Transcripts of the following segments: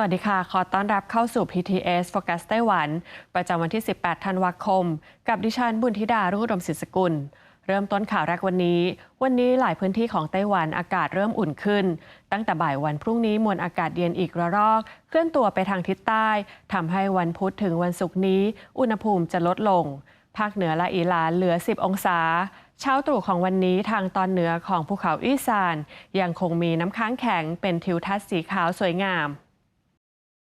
วัสดีค่ะ ขอต้อนรับเข้าสู่ PTS Focus ไต้หวัน ประจำวันที่ 18 ธันวาคม กับดิฉันบุญธิดา รุ่งดมศิสกุล เริ่มต้นข่าวแรกวันนี้ วันนี้หลายพื้นที่ของไต้หวันอากาศเริ่มอุ่นขึ้น ตั้งแต่บ่ายวันพรุ่งนี้มวลอากาศเย็นอีกระลอก เคลื่อนตัวไปทางทิศใต้ ทำให้วันพุธถึงวันศุกร์นี้ อุณหภูมิจะลดลง ภาคเหนือและอีหลานเหลือ 10 องศาเช้าตรู่ของวันนี้ทางตอนเหนือของภูเขาอี้ซานยังคงมีน้ำค้างแข็งเป็นทิวทัศน์สีขาวสวยงาม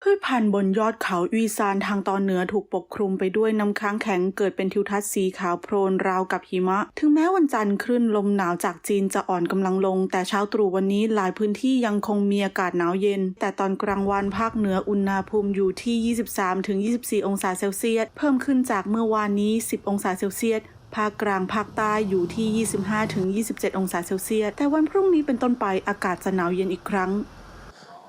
พืชพันธุ์บนยอดเขาอุยซานทางตอนเหนือถูกปกคลุมไปด้วยน้ำค้างแข็งเกิดเป็นทิวทัศน์สีขาวโพลนราวกับหิมะ ถึงแม้วันจันทร์คลื่นลมหนาวจากจีนจะอ่อนกำลังลง แต่เช้าตรู่วันนี้หลายพื้นที่ยังคงมีอากาศหนาวเย็น แต่ตอนกลางวันภาคเหนืออุณหภูมิอยู่ที่ 23-24 องศาเซลเซียสเพิ่มขึ้นจากเมื่อวานนี้ 10 องศาเซลเซียสภาคกลางภาคใต้อยู่ที่ 25-27 องศาเซลเซียสแต่วันพรุ่งนี้เป็นต้นไปอากาศจะหนาวเย็นอีกครั้ง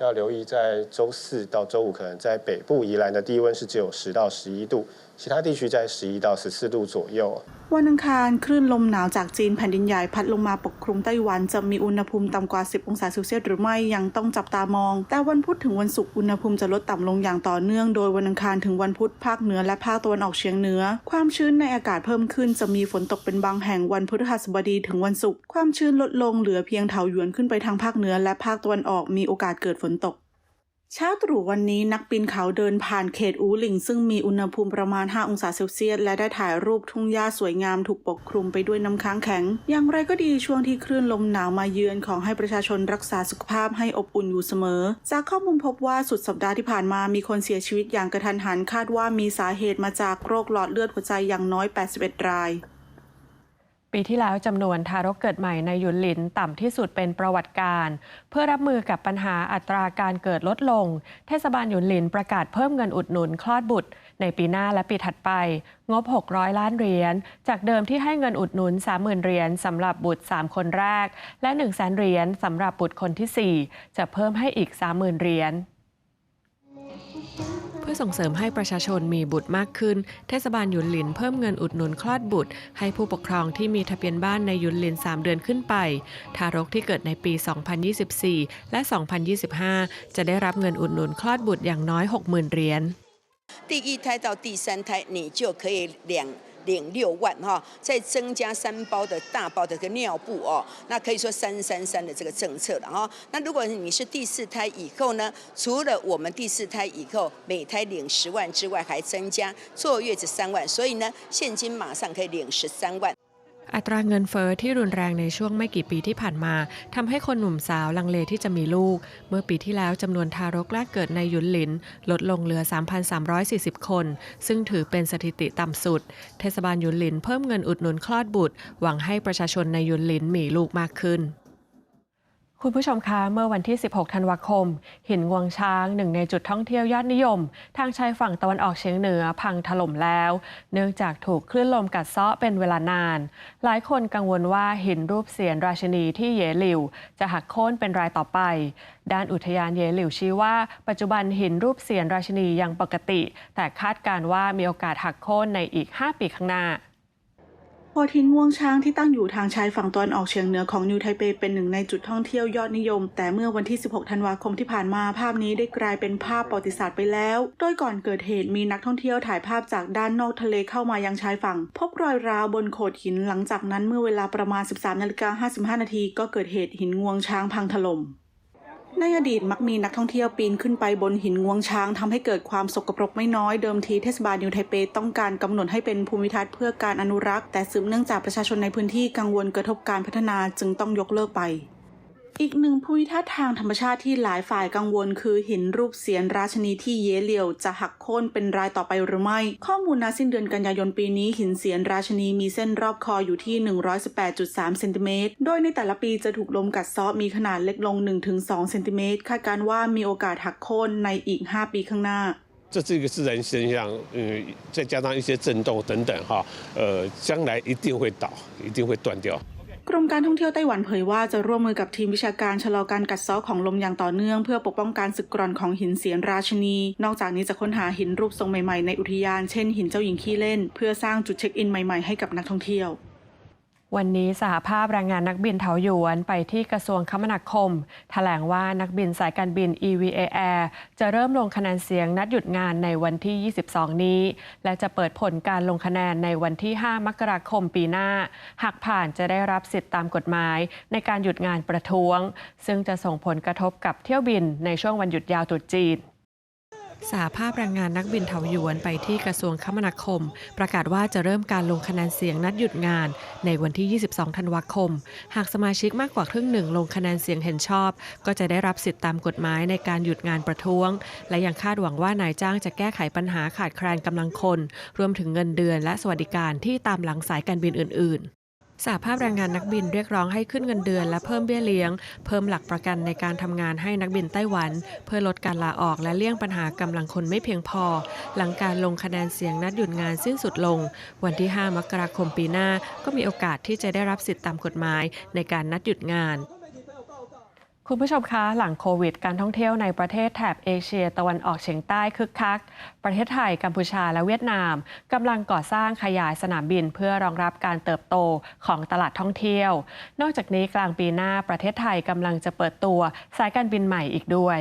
要留意，在周四到周五，可能在北部宜兰的低温是只有十到十一度，其他地区在十一到十四度左右。 วันอังคารคลื่นลมหนาวจากจีนแผ่นดินใหญ่พัดลงมาปกคลุมไต้หวันจะมีอุณหภูมิต่ำกว่า 10 องศาเซลเซียสหรือไม่ยังต้องจับตามอง แต่วันพุธถึงวันศุกร์อุณหภูมิจะลดต่ำลงอย่างต่อเนื่องโดยวันอังคารถึงวันพุธภาคเหนือและภาคตะวันออกเฉียงเหนือ ความชื้นในอากาศเพิ่มขึ้นจะมีฝนตกเป็นบางแห่งวันพฤหัสบดีถึงวันศุกร์ความชื้นลดลงเหลือเพียงเถาหยวนขึ้นไปทางภาคเหนือและภาคตะวันออกมีโอกาสเกิดฝน นตก เช้าตรู่วันนี้นักปีนเขาเดินผ่านเขตอูหลิง ซึ่งมีอุณหภูมิประมาณ 5 องศาเซลเซียส และได้ถ่ายรูปทุ่งหญ้าสวยงามถูกปกคลุมไปด้วยน้ำค้างแข็ง อย่างไรก็ดีช่วงที่คลื่นลมหนาวมาเยือนของให้ประชาชนรักษาสุขภาพให้อบอุ่นอยู่เสมอ จากข้อมูลพบว่าสุดสัปดาห์ที่ผ่านมามีคนเสียชีวิตอย่างกระทันหันคาดว่ามีสาเหตุมาจากโรคหลอดเลือดหัวใจอย่างน้อย 81 ราย ปีที่แล้วจำนวนทารกเกิดใหม่ในหยุนหลินต่ำที่สุดเป็นประวัติการ เพื่อรับมือกับปัญหาอัตราการเกิดลดลง เทศบาลหยุนหลินประกาศเพิ่มเงินอุดหนุนคลอดบุตร ในปีหน้าและปีถัดไป งบ 600 ล้านเหรียญจากเดิมที่ให้เงินอุดหนุน 30,000 เหรียญสำหรับบุตร 3 คนแรก และ 1 0 0 0 0แเหรียญสำหรับบุตรคนทีสี่ 4 จะเพิ่มให้อีก 30,000 เหรียญ พื่อส่งเสริมให้ประชาชนมีบุตรมากขึ้น เทศบาลหยุนหลินเพิ่มเงินอุดหนุนคลอดบุตร ให้ผู้ปกครองที่มีทะเบียนบ้านในหยุนหลิน 3 เดือนขึ้นไป ทารกที่เกิดในปี 2024 และ 2025 จะได้รับเงินอุดหนุนคลอดบุตรอย่างน้อย 60,000 เหรียญ 第一胎到第三胎，你就可以两 领六万哈，再增加三包的大包的个尿布哦，那可以说三三三的这个政策了哈。那如果你是第四胎以后呢，除了我们第四胎以后每胎领十万之外，还增加坐月子三万，所以呢，现金马上可以领十三万。 อัตราเงินเฟอ้อที่รุนแรงในช่วงไม่กี่ปีที่ผ่านมาทำให้คนหนุ่มสาวลังเลที่จะมีลูก เมื่อปีที่แล้วจำนวนทารกแรกเกิดในยุนหลิน ลดลงเหลือ 3,340 คน ซึ่งถือเป็นสถิติต่ำสุด เทศบาลยุนหลินเพิ่มเงินอุดหนุนคลอดบุตร หวังให้ประชาชนในยุนหลินมีลูกมากขึ้น คุณผู้ชมคะเมื่อวันที่ 16 ธันวาคม หินงวงช้างหนึ่งในจุดท่องเที่ยวยอดนิยม ทางชายฝั่งตะวันออกเฉียงเหนือพังถล่มแล้ว เนื่องจากถูกคลื่นลมกัดเซาะเป็นเวลานาน หลายคนกังวลว่าหินรูปเสียนราชินีที่เยหลิว จะหักโค่นเป็นรายต่อไป ด้านอุทยานเยหลิวชี้ว่า ปัจจุบันหินรูปเสียนราชินียังปกติ แต่คาดการว่ามีโอกาสหักโค่นในอีก 5 ปีข้างหน้า โพธินงวงช้างที่ตั้งอยู่ทางชายฝั่งตะวันออกเฉียงเหนือของนิวไทเปเป็นหนึ่งในจุดท่องเที่ยวยอดนิยม แต่เมื่อวันที่ 16 ธันวาคมที่ผ่านมาภาพนี้ได้กลายเป็นภาพประวัติศาสตร์ไปแล้ว โดยก่อนเกิดเหตุมีนักท่องเที่ยวถ่ายภาพจากด้านนอกทะเลเข้ามายังชายฝั่ง พบรอยร้าวบนโขดหินหลังจากนั้นเมื่อเวลาประมาณ 13นาฬิกา55นาทีก็เกิดเหตุหินงวงช้างพังถล่ม ในอดีตมักมีนักท่องเที่ยวปีนขึ้นไปบนหินงวงช้างทำให้เกิดความสกปรกไม่น้อยเดิมทีเทศบาลนิวไทเปต้องการกำหนดให้เป็นภูมิทัศน์เพื่อการอนุรักษ์ แต่สืบเนื่องจากประชาชนในพื้นที่กังวลกระทบการพัฒนาจึงต้องยกเลิกไป อีกหนึ่งภูมิทัศน์ทางธรรมชาติที่หลายฝ่ายกังวล คือหินรูปเสียนราชนีที่เยเหลียวจะหักโค่นเป็นรายต่อไปหรือไม่ ข้อมูลณสิ้นเดือนกันยายนปีนี้หินเสียนราชนีมีเส้นรอบคออยู่ที่ 118.3เซนติเมตรโดยในแต่ละปีจะถูกลมกัดเซาะมีขนาดเล็กลง 1-2เซนติเมตรคาดการณ์ว่ามีโอกาสหักโค่นในอีก 5 ปีข้างหน้า 这是一个自然现象，嗯，再加上一些震动等等哈，呃，将来一定会倒，一定会断掉。 กรมการท่องเที่ยวไต้หวันเผยว่าจะร่วมมือกับทีมวิชาการชะลอการกัดเซาะของลมอย่างต่อเนื่อง เพื่อปกป้องการสึกกร่อนของหินเสียนราชนี นอกจากนี้จะค้นหาหินรูปทรงใหม่ๆในอุทยาน เช่นหินเจ้าหญิงขี้เล่น เพื่อสร้างจุดเช็คอินใหม่ๆให้กับนักท่องเที่ยว วันนี้สหภาพแรงงานนักบินเถาหยวนไปที่กระทรวงคมนาคมแถลงว่านักบินสายการบิน EVA Air จะเริ่มลงคะแนนเสียงนัดหยุดงานในวันที่ 22 นี้ และจะเปิดผลการลงคะแนนในวันที่ 5 มกราคมปีหน้า หากผ่านจะได้รับสิทธิตามกฎหมาย ในการหยุดงานประท้วง ซึ่งจะส่งผลกระทบกับเที่ยวบินในช่วงวันหยุดยาวตรุษจีน สหภาพแรงงานนักบินเถาหยวนไปที่กระทรวงคมนาคม ประกาศว่าจะเริ่มการลงคะแนนเสียงนัดหยุดงาน ในวันที่ 22 ธันวาคม หากสมาชิกมากกว่าครึ่งหนึ่งลงคะแนนเสียงเห็นชอบ ก็จะได้รับสิทธิตามกฎหมายในการหยุดงานประท้วง และยังคาดหวังว่านายจ้างจะแก้ไขปัญหาขาดแคลนกำลังคน รวมถึงเงินเดือนและสวัสดิการที่ตามหลังสายการบินอื่น สหภาพแรงงานนักบินเรียกร้องให้ขึ้นเงินเดือนและเพิ่มเบี้ยเลี้ยง เพิ่มหลักประกันในการทำงานให้นักบินไต้หวัน เพื่อลดการลาออกและเลี่ยงปัญหากำลังคนไม่เพียงพอ หลังการลงคะแนนเสียงนัดหยุดงานสิ้นสุดลง วันที่ 5 มกราคมปีหน้า ก็มีโอกาสที่จะได้รับสิทธิตามกฎหมายในการนัดหยุดงาน คุณผู้ชมคะหลังโควิด การท่องเที่ยวในประเทศแถบเอเชียตะวันออกเฉียงใต้คึกคัก ประเทศไทย กัมพูชาและเวียดนามกำลังก่อสร้างขยายสนามบินเพื่อรองรับการเติบโตของตลาดท่องเที่ยว นอกจากนี้กลางปีหน้าประเทศไทยกำลังจะเปิดตัวสายการบินใหม่อีกด้วย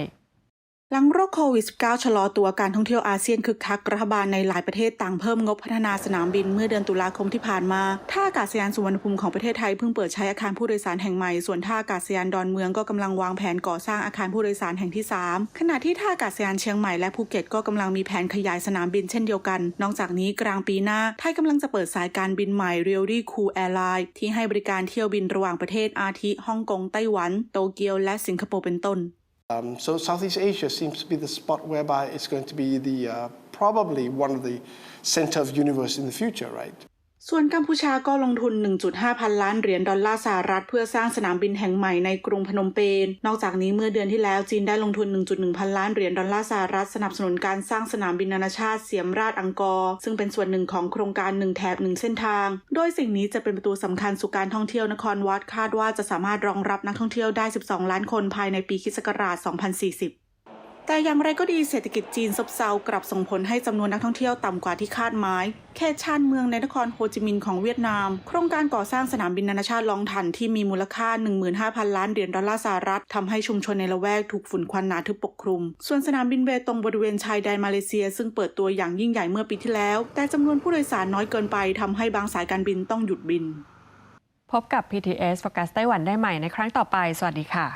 หลังโรคโควิด -19 ชะลอตัวการท่องเที่ยวอาเซียนคึกคัก รัฐบาลในหลายประเทศต่างเพิ่มงบพัฒนาสนามบินเมื่อเดือนตุลาคมที่ผ่านมา ท่าอากาศยานสุวรรณภูมิของประเทศไทยเพิ่งเปิดใช้อาคารผู้โดยสารแห่งใหม่ ส่วนท่าอากาศยานดอนเมืองก็กำลังวางแผนก่อสร้างอาคารผู้โดยสารแห่งที่ 3 ขณะที่ท่าอากาศยานเชียงใหม่และภูเก็ตก็กำลังมีแผนขยายสนามบินเช่นเดียวกัน นอกจากนี้กลางปีหน้าไทยกำลังจะเปิดสายการบินใหม่เรียลลี่คูแอร์ไลน์ที่ให้บริการเที่ยวบินระหว่างประเทศอาทิฮ่องกงไต้หวัน โตเกียวและสิงคโปร์เป็นต้น Um, so Southeast Asia seems to be the spot whereby it's going to be the uh, probably one of the center of universe in the future, right? ส่วนกัมพูชาก็ลงทุน 1.5 พันล้านเหรียญดอลลาร์สหรัฐ เพื่อสร้างสนามบินแห่งใหม่ในกรุงพนมเปญ นอกจากนี้เมื่อเดือนที่แล้วจีนได้ลงทุน 1.1 พันล้านเหรียญดอลลาร์สหรัฐสนับสนุนการสร้างสนามบินนานาชาติเสียมราชอังกอร์ ซึ่งเป็นส่วนหนึ่งของโครงการหนึ่งแถบหนึ่งเส้นทาง โดยสิ่งนี้จะเป็นประตูสำคัญสู่การท่องเที่ยวนครวัดคาดว่าจะสามารถรองรับนักท่องเที่ยวได้ 12 ล้านคนภายในปีคริสต์ศักราช2040 แต่อย่างไรก็ดีเศรษฐกิจจีนซบเซากลับส่งผลให้จำนวนนักท่องเที่ยวต่ำกว่าที่คาดหมายเขตชานเมืองในนครโฮจิมินห์ของเวียดนาม โครงการก่อสร้างสนามบินนานาชาติลองทันที่มีมูลค่า 15,000 ล้านเหรียญดอลลาร์สหรัฐทำให้ชุมชนในละแวกถูกฝุ่นควันหนาทึบปกคลุม ส่วนสนามบินเบตงบริเวณชายแดนมาเลเซีย ซึ่งเปิดตัวอย่างยิ่งใหญ่เมื่อปีที่แล้ว แต่จำนวนผู้โดยสารน้อยเกินไปทำให้บางสายการบินต้องหยุดบิน พบกับ PTS Focus ไต้หวันได้ใหม่ในครั้งต่อไป สวัสดีค่ะ